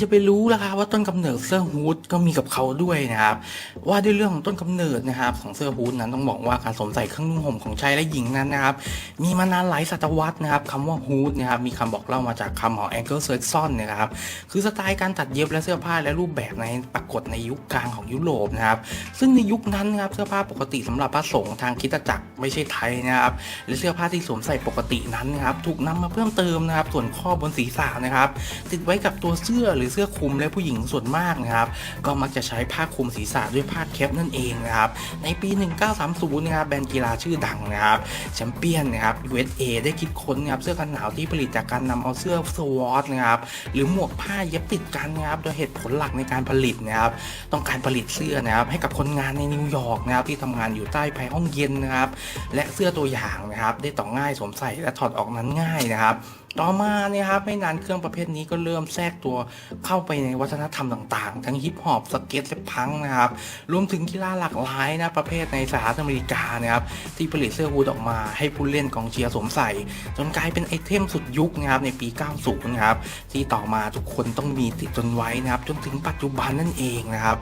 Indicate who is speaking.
Speaker 1: จะไปรู้ล่ะครับว่าต้นกำเนิดเสื้อฮูดก็มีกับเขาด้วยนะครับ ว่าด้วยเรื่องของต้นกำเนิดนะครับของเสื้อฮูดนั้นต้องบอกว่าการสวมใส่เครื่องนุ่งห่มของชายและหญิงนั้นนะครับ มีมานานหลายศตวรรษนะครับคำว่าฮูดนะครับมีคำบอกเล่ามาจากคำของแองเกิลเซิร์ซอนนะครับคือสไตล์การตัดเย็บและเสื้อผ้าและรูปแบบในปรากฏในยุคกลางของยุโรปนะครับซึ่งในยุคนั้นนะครับเสื้อผ้าปกติสำหรับพระสงฆ์ทางคิตจักรไม่ใช่ไทยนะครับและเสื้อผ้าที่สวมใส่ปกตินั้นนะครับถูกนำมาเพิ่มเติมนะครับส่วนข้อบนศีรษะนะครับติดไว้กับตัวเสื้อหรือเสื้อคลุมและผู้หญิงส่วนมากนะครับก็มักจะใช้ผ้าคลุมศีรษะด้วยผ้าแคปนั่นเองนะครับในปี 1930 นะครับแบรนด์กีฬาชื่อดังนะครับแชมเปี้ยนนะครับ USA ได้คิดค้นนะครับเสื้อกันหนาวที่ผลิตจากการนำเอาเสื้อสวอตนะครับหรือหมวกผ้าเย็บติดกันนะครับโดยเหตุผลหลักในการผลิตนะครับต้องการผลิตเสื้อนะครับให้กับคนงานในนิวยอร์กนะครับที่ทำงานอยู่ใต้ภายห้องเย็นนะครับและเสื้อตัวอย่างนะครับได้ต่อง่ายสวมใส่และถอดออกนั้นง่ายนะครับ ต่อมาเนี่ยครับไม่นานเครื่องประเภทนี้ก็เริ่มแทรกตัวเข้าไปในวัฒนธรรมต่างๆ ทั้งฮิปฮอปสเก็ตและพังนะครับรวมถึงกีฬาหลากหลายนะประเภทในสหรัฐอเมริกานะครับที่ผลิตเสื้อฮูดออกมาให้ผู้เล่นกองเชียร์สวมใส่ จนกลายเป็นไอเทมสุดยุคนะครับในปี 90 นะครับที่ต่อมาทุกคนต้องมีติดจนไว้นะครับจนถึงปัจจุบันนั่นเองนะครับ